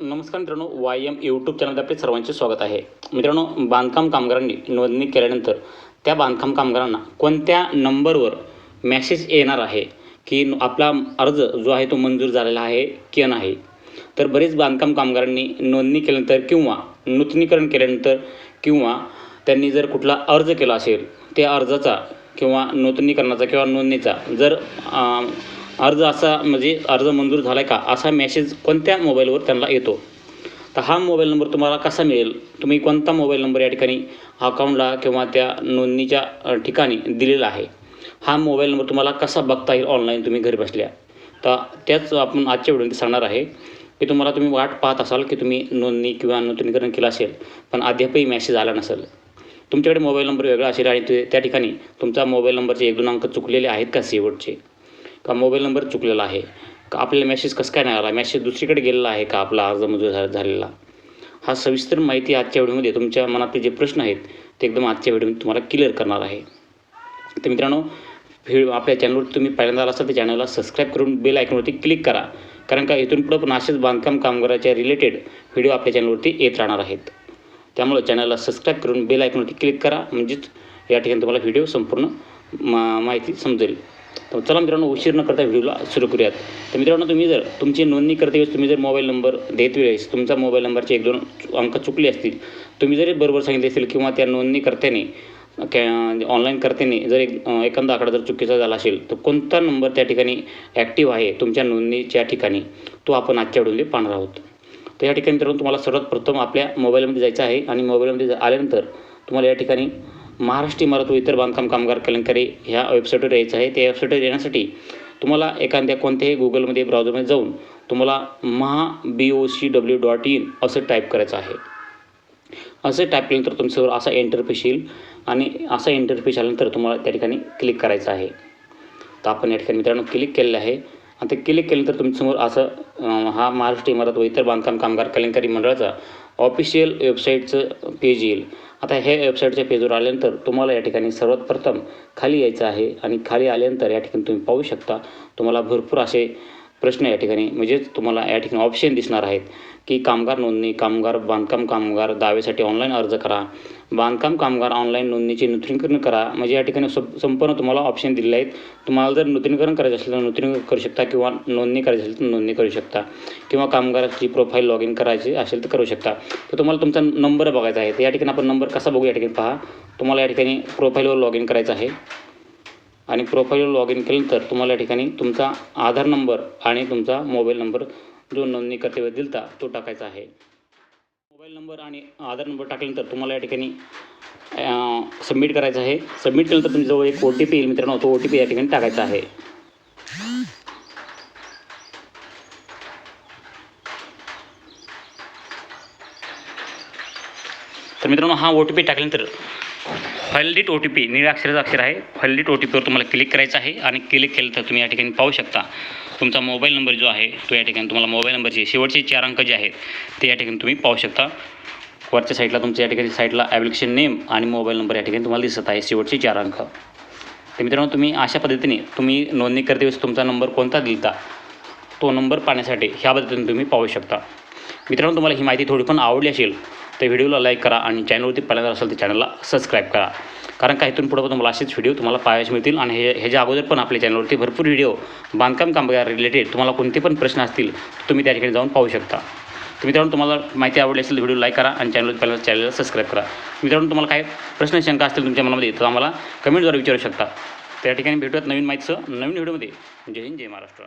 नमस्कार मित्रांनो Y M YouTube चॅनलमध्ये आपले सर्वांचे स्वागत आहे. मित्रांनो बांधकाम कामगारांनी नोंदणी केल्यानंतर त्या बांधकाम कामगारांना कोणत्या नंबरवर मॅसेज येणार आहे? की आपला अर्ज जो आहे तो मंजूर झालेला आहे की नाही? तर बरेच बांधकाम कामगारांनी नोंदणी केल्यानंतर किंवा नूतनीकरण केल्यानंतर किंवा त्यांनी जर कुठला अर्ज केला असेल त्या अर्जाचा किंवा नूतनीकरणाचा किंवा नोंदणीचा जर अर्ज असा म्हणजे अर्ज मंजूर झाला आहे का? असा मेसेज कोणत्या मोबाईलवर त्यांना येतो? तर हा मोबाईल नंबर तुम्हाला कसा मिळेल? तुम्ही कोणता मोबाईल नंबर या ठिकाणी अकाउंटला किंवा त्या नोंदणीच्या ठिकाणी दिलेला आहे? हा मोबाईल नंबर तुम्हाला कसा बघता येईल ऑनलाईन तुम्ही घरी बसल्या? तर त्याच आपण आजच्या व्हिडिओमध्ये सांगणार आहे की तुम्हाला तुम्ही वाट पाहत असाल की तुम्ही नोंदणी किंवा नूतनीकरण केलं असेल पण अद्यापही मेसेज आला नसेल. तुमच्याकडे मोबाईल नंबर वेगळा असेल आणि ते त्या ठिकाणी तुमचा मोबाईल नंबरचे एक दोन अंक चुकलेले आहेत का शेवटचे? का मोबाईल नंबर चुकलेला आहे? का आपल्याला मेसेज कसं काय नाही आला? मेसेज दुसरीकडे गेलेला आहे का आपला अर्ज मंजूर झा झालेला? हा सविस्तर माहिती आजच्या व्हिडिओमध्ये तुमच्या मनातले जे प्रश्न आहेत ते एकदम आजच्या व्हिडिओमध्ये तुम्हाला क्लिअर करणार आहे. तर मित्रांनो व्हिडिओ आपल्या चॅनलवर तुम्ही पहिल्यांदा आला असाल तर चॅनलला सबस्क्राईब करून बेल आयकॉनवरती क्लिक करा. कारण का इथून पुढं पण असेच बांधकाम कामगाराच्या रिलेटेड व्हिडिओ आपल्या चॅनलवरती येत राहणार आहेत. त्यामुळे चॅनलला सबस्क्राईब करून बेल आयकॉनवरती क्लिक करा. म्हणजेच या ठिकाणी तुम्हाला व्हिडिओ संपूर्ण मा माहिती समजेल. तर चला मित्रांनो उशीर न करता व्हिडिओला सुरू करूयात. तर मित्रांनो तुम्ही जर तुमची नोंदणी करते वेळेस तुम्ही जर मोबाईल नंबर देत वेळेस तुमचा मोबाईल नंबरचे एक दोन अंक चुकले असतील तुम्ही जरी बरोबर सांगितले असतील किंवा त्या नोंदणीकर्त्याने कॅ ऑनलाईन करतेने जर एक एखादा आकडा जर चुकीचा झाला असेल तर कोणता नंबर त्या ठिकाणी ॲक्टिव्ह आहे तुमच्या नोंदणीच्या ठिकाणी तो आपण आजच्या व्हिडिओमध्ये पाहणार आहोत. तर या ठिकाणी मित्रांनो तुम्हाला सर्वात प्रथम आपल्या मोबाईलमध्ये जायचं आहे आणि मोबाईलमध्ये जा- आल्यानंतर तुम्हाला या ठिकाणी महाराष्ट्र इमारत व इतर बांधकाम कामगार कलंकारी ह्या वेबसाईटवर यायचं आहे. त्या वेबसाईटवर येण्यासाठी तुम्हाला एखाद्या कोणत्याही गुगलमध्ये ब्राउझरमध्ये जाऊन तुम्हाला Maha B O C W dot in असं टाईप करायचं आहे. असं टाईप केल्यानंतर तुमच्यावर असा इंटरफेस येईल आणि असा इंटरफेस आल्यानंतर तुम्हाला त्या ठिकाणी क्लिक करायचं आहे. तर आपण या ठिकाणी मित्रांनो क्लिक केलेलं आहे. आणि ते क्लिक केलं तर तुमच्यासमोर असं हा महाराष्ट्र इमारत व इतर बांधकाम कामगार कल्याणकारी मंडळाचा ऑफिशियल वेबसाईटचं पेज येईल. आता हे वेबसाईटच्या पेजवर आल्यानंतर तुम्हाला या ठिकाणी सर्वात प्रथम खाली यायचं आहे आणि खाली आल्यानंतर या ठिकाणी तुम्ही पाहू शकता. तुम्हाला भरपूर असे प्रश्न या ठिकाणी म्हणजेच तुम्हाला या ठिकाणी ऑप्शन दिसणार आहेत. की कामगार नोंदणी कामगार बांधकाम कामगार दाव्यासाठी ऑनलाईन अर्ज करा. बांधकाम कामगार ऑनलाईन नोंदणीचे नूतनीकरण करा. म्हणजे या ठिकाणी सं संपूर्ण तुम्हाला ऑप्शन दिलेले आहेत. तुम्हाला जर नूतनीकरण करायचं असेल तर नूतनीकरण करू शकता किंवा नोंदणी करायची असेल तर नोंदणी करू शकता. किंवा कामगाराची प्रोफाईल लॉग इन करायची असेल तर करू शकता. तर तुम्हाला तुमचा नंबर बघायचा आहे. तर या ठिकाणी आपण नंबर कसा बघू या ठिकाणी पहा. तुम्हाला या ठिकाणी प्रोफाईलवर लॉग इन करायचं आहे. आणि प्रोफाईलवर लॉग इन केल्यानंतर तुम्हाला या ठिकाणी तुमचा आधार नंबर आणि तुमचा मोबाईल नंबर जो नोंदणी करते दिलता तो टाकायचा आहे. मोबाईल नंबर आणि आधार नंबर टाकल्यानंतर तुम्हाला या ठिकाणी सबमिट करायचं आहे. सबमिट केल्यानंतर तुमच्याजवळ एक ओ टी पी येईल मित्रांनो. तो ओ टी पी या ठिकाणी टाकायचा आहे तर मित्रांनो हा ओ टी पी टाकल्यानंतर व्हॅलिडिट ओ टी पी निळ्या अक्षराचं अक्षर आहे. व्हॅलिडिट ओ टी पीवर तुम्हाला क्लिक करायचं आहे आणि क्लिक केलं तर तुम्ही या ठिकाणी पाहू शकता. तुमचा मोबाईल नंबर जो आहे तो या ठिकाणी तुम्हाला मोबाईल नंबरचे शेवटचे चार अंक जे आहेत ते या ठिकाणी तुम्ही पाहू शकता. वरच्या साईडला तुमच्या या ठिकाणी साईडला ॲप्लिकेशन नेम आणि मोबाईल नंबर या ठिकाणी तुम्हाला दिसत आहे शेवटचे चार अंक. तर मित्रांनो तुम्ही अशा पद्धतीने तुम्ही नोंदणी करते वेळेस तुमचा नंबर कोणता दिलता तो नंबर पाहण्यासाठी ह्या पद्धतीने तुम्ही पाहू शकता. मित्रांनो तुम्हाला ही माहिती थोडी पण आवडली असेल तर व्हिडिओला लाईक करा आणि चॅनलवरती पहिल्यांदा असेल तर चॅनलला सबस्क्राईब करा. कारण का इथून पुढं पण तुम्हाला असेच व्हिडिओ तुम्हाला पाहायचे मिळतील आणि हे ह्याच्या अगोदर पण आपल्या चॅनलवरती भरपूर व्हिडिओ बांधकाम कामगार रिलेटेड तुम्हाला कोणते पण प्रश्न असतील तुम्ही त्या ठिकाणी जाऊन पाहू शकता. मित्रांनो तुम्हाला माहिती आवडली असेल तर व्हिडिओ लाईक करा आणि चॅनल पहिल्यांदा चॅनलला सबस्क्राईब करा. मित्रांनो तुम्हाला काय प्रश्न शंका असतील तुमच्या मनामध्ये तर आम्हाला कमेंटद्वारे विचारू शकता. त्या ठिकाणी भेटूयात नवीन माहितीचं नवीन व्हिडिओमध्ये. जय हिंद जय महाराष्ट्र.